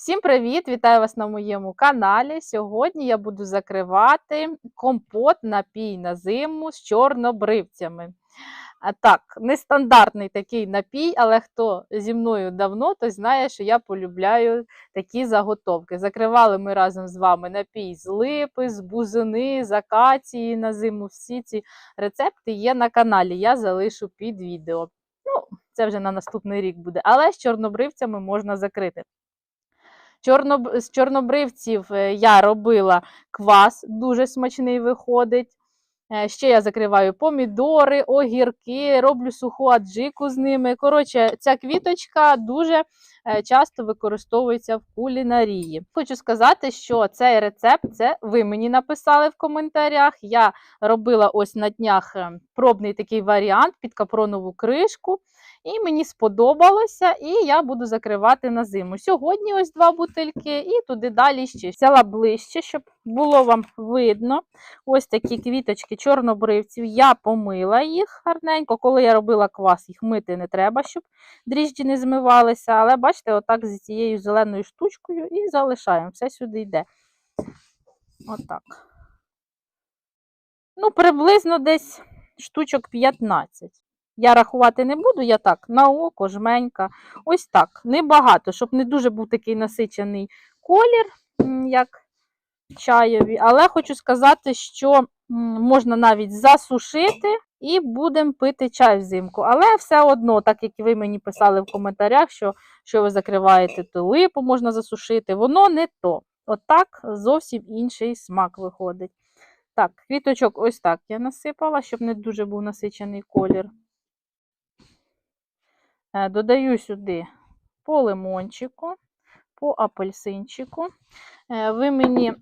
Всім привіт! Вітаю вас на моєму каналі. Сьогодні я буду закривати компот напій на зиму з чорнобривцями. Так, нестандартний такий напій, але хто зі мною давно, той знає, що я полюбляю такі заготовки. Закривали ми разом з вами напій з липи, з бузини, з акації на зиму. Всі ці рецепти є на каналі. Я залишу під відео. Ну, це вже на наступний рік буде, але з чорнобривцями можна закрити. Чорноб... З чорнобривців е, я робила квас, дуже смачний виходить. Е, Ще я закриваю помідори, огірки, роблю суху аджику з ними. Коротше, ця квіточка дуже часто використовується в кулінарії. Хочу сказати, що цей рецепт це ви мені написали в коментарях. Я робила ось на днях е, пробний такий варіант під капронову кришку. І мені сподобалося, і я буду закривати на зиму. Сьогодні ось два бутильки, і туди далі ще взяла ближче, щоб було вам видно. Ось такі квіточки чорнобривців. Я помила їх гарненько. Коли я робила квас, їх мити не треба, щоб дріжджі не змивалися. Але бачите, отак з цією зеленою штучкою і залишаємо. Все сюди йде. Отак. Ну, приблизно десь штучок 15. Я рахувати не буду, я так, на око, жменька. Ось так. Небагато, щоб не дуже був такий насичений колір, як чайові. Але хочу сказати, що можна навіть засушити і будемо пити чай взимку. Але все одно, так як ви мені писали в коментарях, що, що ви закриваєте, то липу можна засушити, воно не то. Отак зовсім інший смак виходить. Так, квіточок ось так я насипала, щоб не дуже був насичений колір. Е, Додаю сюди по лимончику, по апельсинчику. Е, Ви мені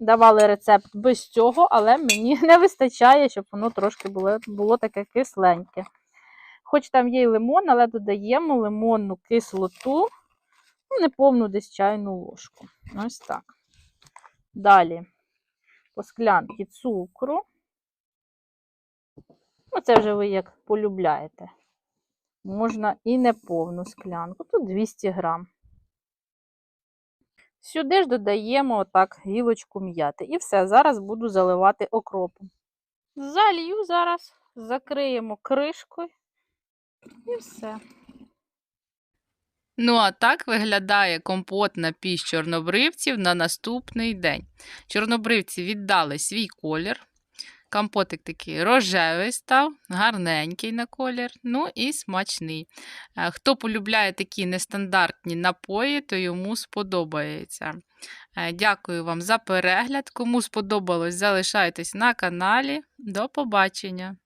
давали рецепт без цього, але мені не вистачає, щоб воно трошки було, було таке кисленьке. Хоч там є й лимон, але додаємо лимонну кислоту, ну, неповну десь чайну ложку. Ось так. Далі по склянці цукру. Ну, це вже ви як полюбляєте. Можна і не повну склянку, тут 200 грам. Сюди ж додаємо отак гілочку м'яти. І все, зараз буду заливати окропом. Залью зараз, закриємо кришкою і все. Ну, а так виглядає компот на піч чорнобривців на наступний день. Чорнобривці віддали свій колір. Компотик такий рожевий став, гарненький на колір, ну і смачний. Е, Хто полюбляє такі нестандартні напої, то йому сподобається. Е, Дякую вам за перегляд. Кому сподобалось, залишайтесь на каналі. До побачення!